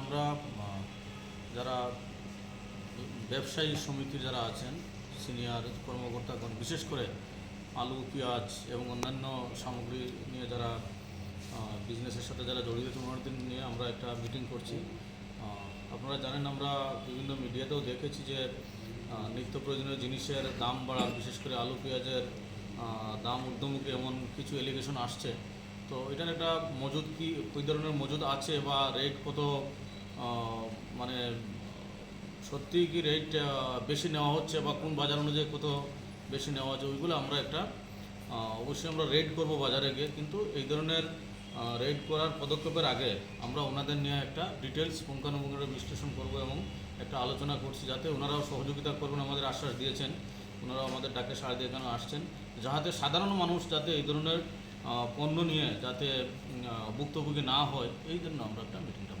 আমরা যারা ব্যবসায়ী সমিতি যারা আছেন, সিনিয়র কর্মকর্তাগণ, বিশেষ করে আলু, পেঁয়াজ এবং অন্যান্য সামগ্রী নিয়ে যারা বিজনেসের সাথে যারা জড়িত ওনাদের নিয়ে আমরা একটা মিটিং করছি। আপনারা জানেন, আমরা বিভিন্ন মিডিয়াতেও দেখেছি যে নিত্য প্রয়োজনীয় জিনিসের দাম বাড়া, বিশেষ করে আলু, পেঁয়াজের দাম ঊর্ধ্বমুখী এমন কিছু এলিগেশন আসছে। তো এটার একটা মজুদ কি ওই ধরনের মজুদ আছে বা রেট কত মানে সত্যিই কি রেট বেশি নেওয়া হচ্ছে বা কোন বাজার অনুযায়ী কত বেশি নেওয়া হচ্ছে ওইগুলো আমরা একটা অবশ্যই আমরা রেড করব বাজারে গিয়ে। কিন্তু এই ধরনের রেড করার পদক্ষেপের আগে আমরা ওনাদের নিয়ে একটা ডিটেলস পুঙ্খানুপুঙ্খ বিশ্লেষণ করব এবং একটা আলোচনা করছি যাতে ওনারাও সহযোগিতা করবেন আমাদের আশ্বাস দিয়েছেন। ওনারাও আমাদের ডাকে সাড়া দিয়ে কেন আসছেন। যাতে সাধারণ মানুষ যাতে এই ধরনের পণ্য নিয়ে যাতে ভুক্তভোগী না হয়, এই জন্য আমরা একটা মিটিংটা